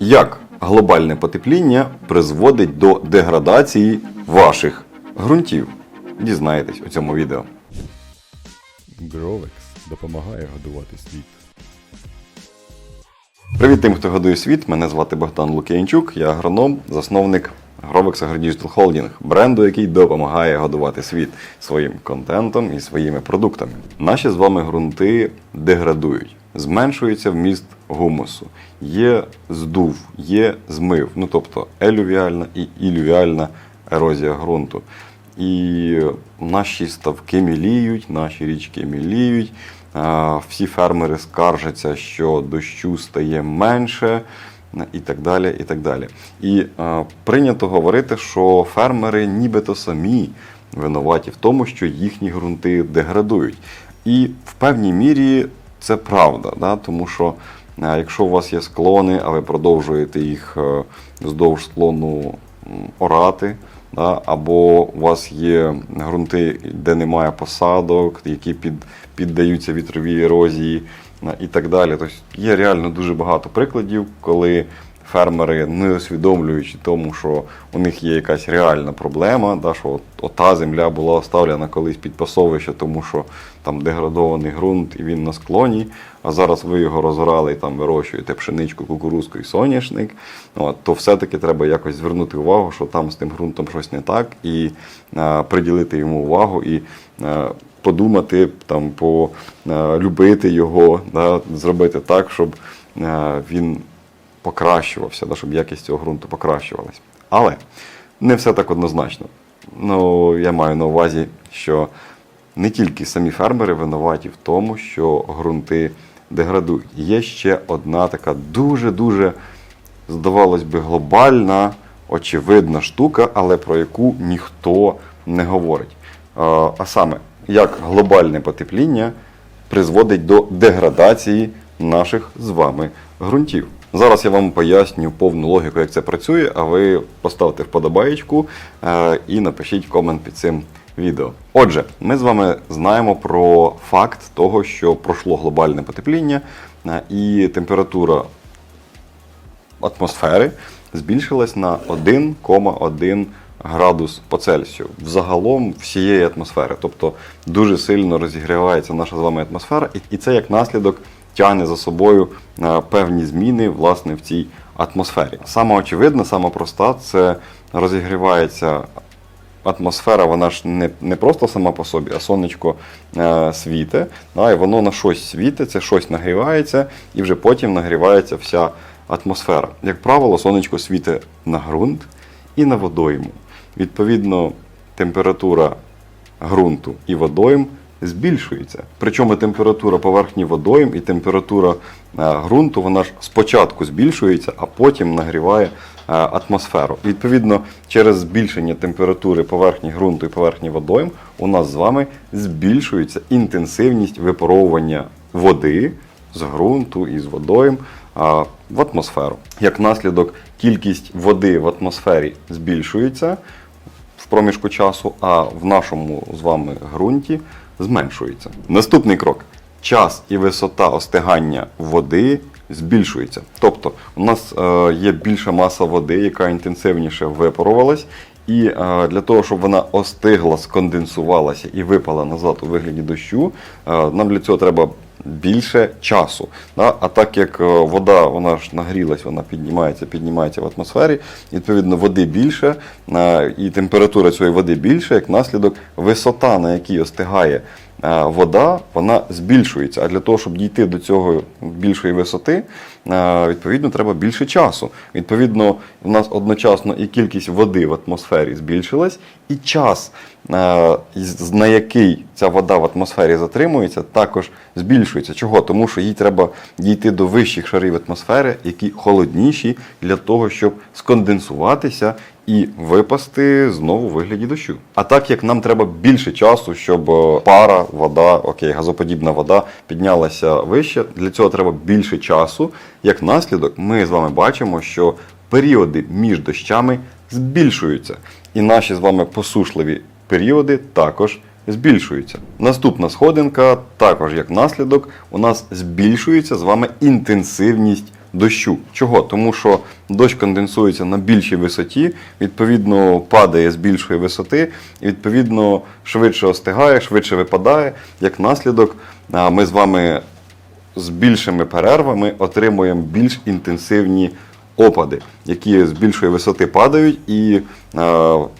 Як глобальне потепління призводить до деградації ваших ґрунтів? Дізнаєтесь у цьому відео. Гровекс допомагає годувати світ. Привіт тим, хто годує світ. Мене звати Богдан Лук'янчук, я агроном, засновник Grovex AgriDigital Holding, бренду, який допомагає годувати світ своїм контентом і своїми продуктами. Наші з вами ґрунти деградують, зменшується вміст гумусу, є здув, є змив, ну тобто елювіальна і ілювіальна ерозія ґрунту. І наші ставки міліють, наші річки міліють. Всі фермери скаржаться, що дощу стає менше, і так далі. І так далі. І прийнято говорити, що фермери нібито самі винуваті в тому, що їхні ґрунти деградують. І в певній мірі це правда, да? тому що якщо у вас є склони, а ви продовжуєте їх е, вздовж склону орати, да, або у вас є ґрунти, де немає посадок, які під, піддаються вітровій ерозії і так далі. Тобто є реально дуже багато прикладів, коли фермери, не усвідомлюючи тому, що у них є якась реальна проблема, да, що от, ота земля була оставлена колись під пасовище, тому що там деградований ґрунт і він на склоні, а зараз ви його розорали і там вирощуєте пшеничку, кукурузку і соняшник, от, то все-таки треба якось звернути увагу, що там з тим ґрунтом щось не так, і е, приділити йому увагу і е, подумати, там, полюбити його, да, зробити так, щоб е, він покращувався, да, щоб якість цього ґрунту покращувалась. Але не все так однозначно. Ну, я маю на увазі, що не тільки самі фермери винуваті в тому, що ґрунти деградують. Є ще одна така дуже-дуже, здавалось би, глобальна, очевидна штука, але про яку ніхто не говорить. А саме, як глобальне потепління призводить до деградації наших з вами ґрунтів. Зараз я вам поясню повну логіку, як це працює, а ви поставте вподобаєчку е, і напишіть комент під цим відео. Отже, ми з вами знаємо про факт того, що пройшло глобальне потепління е, і температура атмосфери збільшилась на 1,1 градус по Цельсію взагалом всієї атмосфери. Тобто дуже сильно розігрівається наша з вами атмосфера, і- і це як наслідок тягне за собою е, певні зміни власне в цій атмосфері. Саме очевидна, саме проста це розігрівається атмосфера, вона ж не, не просто сама по собі, а сонечко е, світе, да, і воно на щось світить, це щось нагрівається, і вже потім нагрівається вся атмосфера. Як правило, сонечко світить на ґрунт і на водойму. Відповідно, температура ґрунту і водойм збільшується. Причому температура поверхні водойм і температура е, ґрунту вона ж спочатку збільшується, а потім нагріває е, атмосферу. Відповідно, через збільшення температури поверхні ґрунту і поверхні водойм у нас з вами збільшується інтенсивність випаровування води з ґрунту і з водойм в атмосферу. Як наслідок, кількість води в атмосфері збільшується в проміжку часу, а в нашому з вами ґрунті зменшується. Наступний крок. Час і висота остигання води збільшується. Тобто у нас е, є більша маса води, яка інтенсивніше випарувалась, і е, для того, щоб вона остигла, сконденсувалася і випала назад у вигляді дощу, е, нам для цього треба більше часу. А так як е, вода вона ж нагрілась, вона піднімається, піднімається в атмосфері, відповідно, води більше, і температура цієї води більше, як наслідок, висота, на якій остигає вода, вона збільшується. А для того, щоб дійти до цього більшої висоти, е, відповідно, треба більше часу. Відповідно, в нас одночасно і кількість води в атмосфері збільшилась, і час, е, на який ця вода в атмосфері затримується, також збільшується. Чого? Тому що їй треба дійти до вищих шарів атмосфери, які холодніші для того, щоб сконденсуватися і випасти знову у вигляді дощу. А так як нам треба більше часу, щоб е, пара, вода, окей, газоподібна вода піднялася вище, для цього треба більше часу. Як наслідок, ми з вами бачимо, що періоди між дощами збільшуються. І наші з вами посушливі періоди також збільшуються. Наступна сходинка, також як наслідок, у нас збільшується з вами інтенсивність дощу. Чого? Тому що дощ конденсується на більшій висоті, відповідно падає з більшої висоти, і відповідно швидше остигає, швидше випадає. Як наслідок, ми з вами з більшими перервами отримуємо більш інтенсивні опади, які з більшої висоти падають і,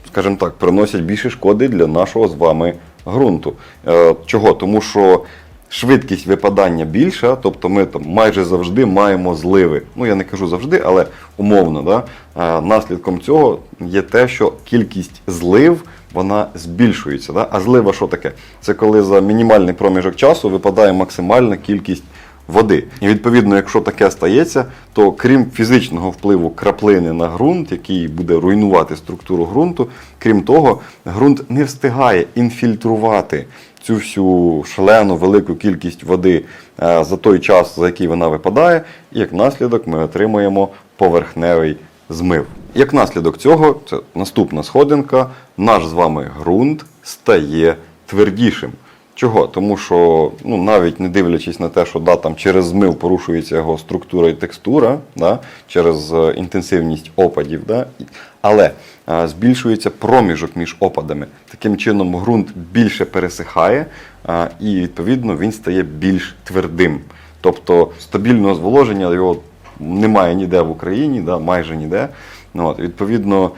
скажімо так, приносять більше шкоди для нашого з вами ґрунту. Е, Чого? Тому що швидкість випадання більша, тобто ми там майже завжди маємо зливи. Ну я не кажу завжди, але умовно. Да? Наслідком цього є те, що кількість злив вона збільшується. Да? А злива що таке? Це коли за мінімальний проміжок часу випадає максимальна кількість води. І відповідно, якщо таке стається, то крім фізичного впливу краплини на ґрунт, який буде руйнувати структуру ґрунту, крім того, ґрунт не встигає інфільтрувати цю всю шалену велику кількість води е, за той час, за який вона випадає, і як наслідок ми отримуємо поверхневий змив. Як наслідок цього, це наступна сходинка, наш з вами ґрунт стає твердішим. Чого? Тому що ну, навіть не дивлячись на те, що да, там через змив порушується його структура і текстура, да, через е, інтенсивність опадів, да, але е, збільшується проміжок між опадами. Таким чином ґрунт більше пересихає е, і відповідно він стає більш твердим. Тобто стабільного зволоження його немає ніде в Україні, да, майже ніде. Ну, от, відповідно,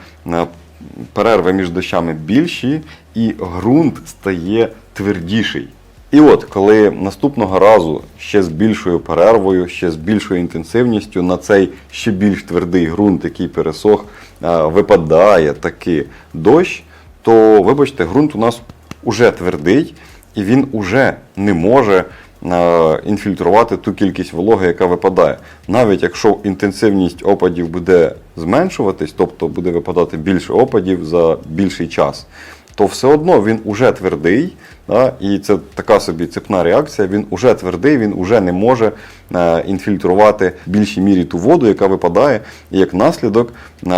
перерви між дощами більші, і ґрунт стає твердіший. І от, коли наступного разу ще з більшою перервою, ще з більшою інтенсивністю на цей ще більш твердий ґрунт, який пересох, е, випадає таки дощ, то вибачте, ґрунт у нас уже твердий, і він уже не може е, інфільтрувати ту кількість вологи, яка випадає. Навіть якщо інтенсивність опадів буде зменшуватись, тобто буде випадати більше опадів за більший час, то все одно він уже твердий, да, і це така собі цепна реакція. Він уже твердий, він уже не може е, інфільтрувати в більшій мірі ту воду, яка випадає. І як наслідок е,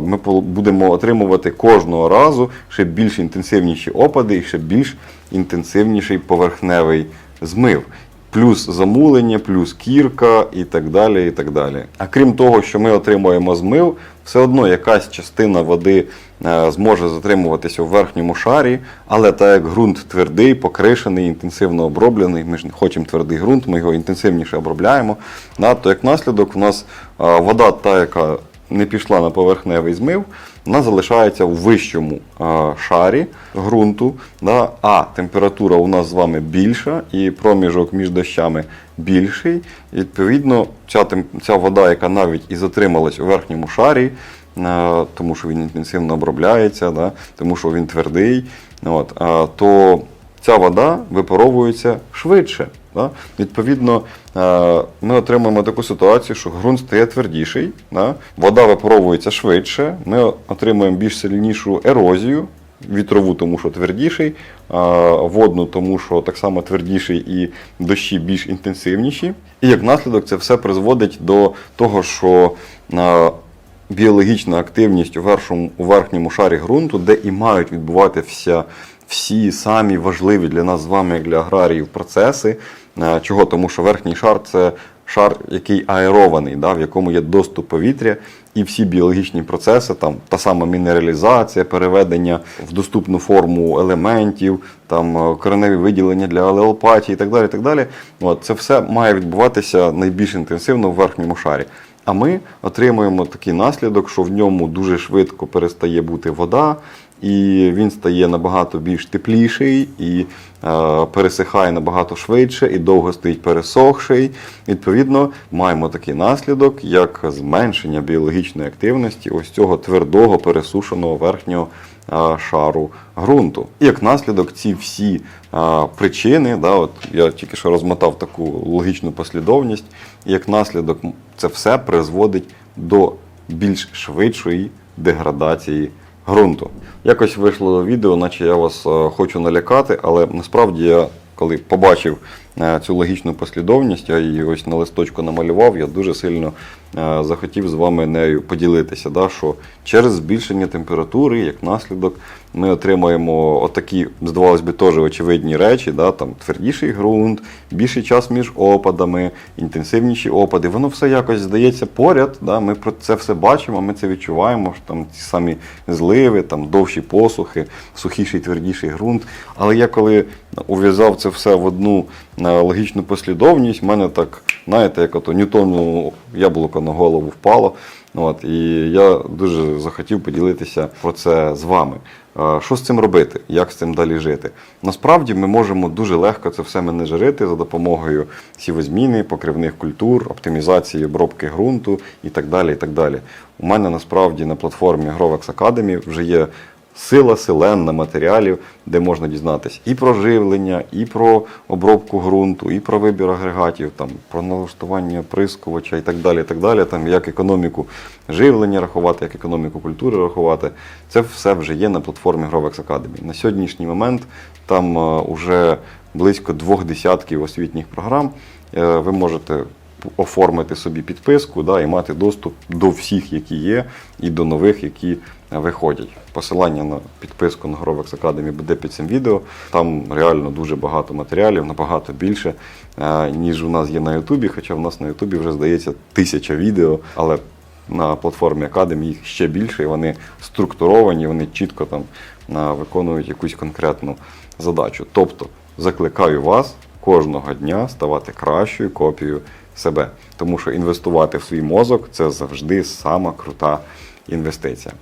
ми будемо отримувати кожного разу ще більш інтенсивніші опади і ще більш інтенсивніший поверхневий змив. Плюс замулення, плюс кірка і так далі. і так далі. А крім того, що ми отримуємо змив, все одно якась частина води е, зможе затримуватися у верхньому шарі, але так як ґрунт твердий, покришений, інтенсивно оброблений, ми ж не хочемо твердий ґрунт, ми його інтенсивніше обробляємо. То як наслідок, у нас е, вода, та, яка не пішла на поверхневий змив, вона залишається у вищому шарі ґрунту, а температура у нас з вами більша і проміжок між дощами більший. І, відповідно, ця, ця вода, яка навіть і затрималась у верхньому шарі, тому що він інтенсивно обробляється, да, тому що він твердий, от, то ця вода випаровується швидше. Да? Відповідно, е, ми отримуємо таку ситуацію, що ґрунт стає твердіший, да? вода випаровується швидше, ми отримуємо більш сильнішу ерозію, вітрову, тому що твердіший, а водну, тому що так само твердіший і дощі більш інтенсивніші. І як наслідок це все призводить до того, що е, біологічна активність у верхньому, у верхньому шарі ґрунту, де і мають відбуватися всі самі важливі для нас з вами, як для аграріїв, процеси. Е, Чого? Тому що верхній шар це шар, який аерований, да, в якому є доступ повітря, і всі біологічні процеси, там та сама мінералізація, переведення в доступну форму елементів, там е, кореневі виділення для алеопатії і так далі. Так далі. От, це все має відбуватися найбільш інтенсивно в верхньому шарі. А ми отримуємо такий наслідок, що в ньому дуже швидко перестає бути вода, і він стає набагато більш тепліший і е, пересихає набагато швидше, і довго стоїть пересохший. Відповідно, маємо такий наслідок, як зменшення біологічної активності ось цього твердого пересушеного верхнього е, шару ґрунту. І як наслідок, ці всі е, причини, да, от я тільки що розмотав таку логічну послідовність, і як наслідок це все призводить до більш швидшої деградації ґрунту. Якось вийшло відео, наче я вас е, хочу налякати, але насправді я, коли побачив цю логічну послідовність, я її ось на листочку намалював, я дуже сильно е, захотів з вами нею поділитися. Да, що через збільшення температури, як наслідок, ми отримаємо отакі, здавалось би, теж очевидні речі, да, там твердіший ґрунт, більший час між опадами, інтенсивніші опади. Воно все якось здається поряд. Да, ми про це все бачимо, ми це відчуваємо. що Там ті самі зливи, там довші посухи, сухіший, твердіший ґрунт. Але я коли ув'язав це все в одну е, логічну послідовність, в мене так, знаєте, як ото Ньютону яблуко на голову впало. От, і я дуже захотів поділитися про це з вами. Що з цим робити? Як з цим далі жити? Насправді ми можемо дуже легко це все менеджерити за допомогою сівозміни, покривних культур, оптимізації обробки ґрунту і так далі. І так далі. У мене насправді на платформі Grovex Academy вже є сила селенна матеріалів, де можна дізнатися і про живлення, і про обробку ґрунту, і про вибір агрегатів, там, про налаштування прискувача і так далі. І так далі. Там, як економіку живлення рахувати, як економіку культури рахувати. Це все вже є на платформі Grovex Academy. На сьогоднішній момент там вже близько двох десятків освітніх програм. Е, Ви можете оформити собі підписку да, і мати доступ до всіх, які є, і до нових, які виходять. Посилання на підписку на Grovex Academy буде під цим відео. Там реально дуже багато матеріалів, набагато більше, е, ніж у нас є на Ютубі, хоча в нас на Ютубі вже здається тисяча відео, але на платформі Academy їх ще більше, і вони структуровані, вони чітко там е, виконують якусь конкретну задачу. Тобто закликаю вас кожного дня ставати кращою копією себе. Тому що інвестувати в свій мозок це завжди сама крута інвестиція.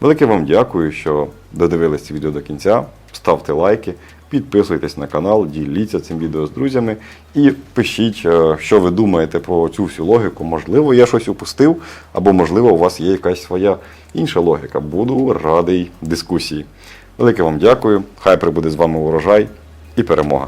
Велике вам дякую, що додивились це відео до кінця. Ставте лайки, підписуйтесь на канал, діліться цим відео з друзями і пишіть, е, що ви думаєте про цю всю логіку. Можливо, я щось упустив, або можливо, у вас є якась своя інша логіка. Буду радий дискусії. Велике вам дякую. Хай прибуде з вами урожай і перемога.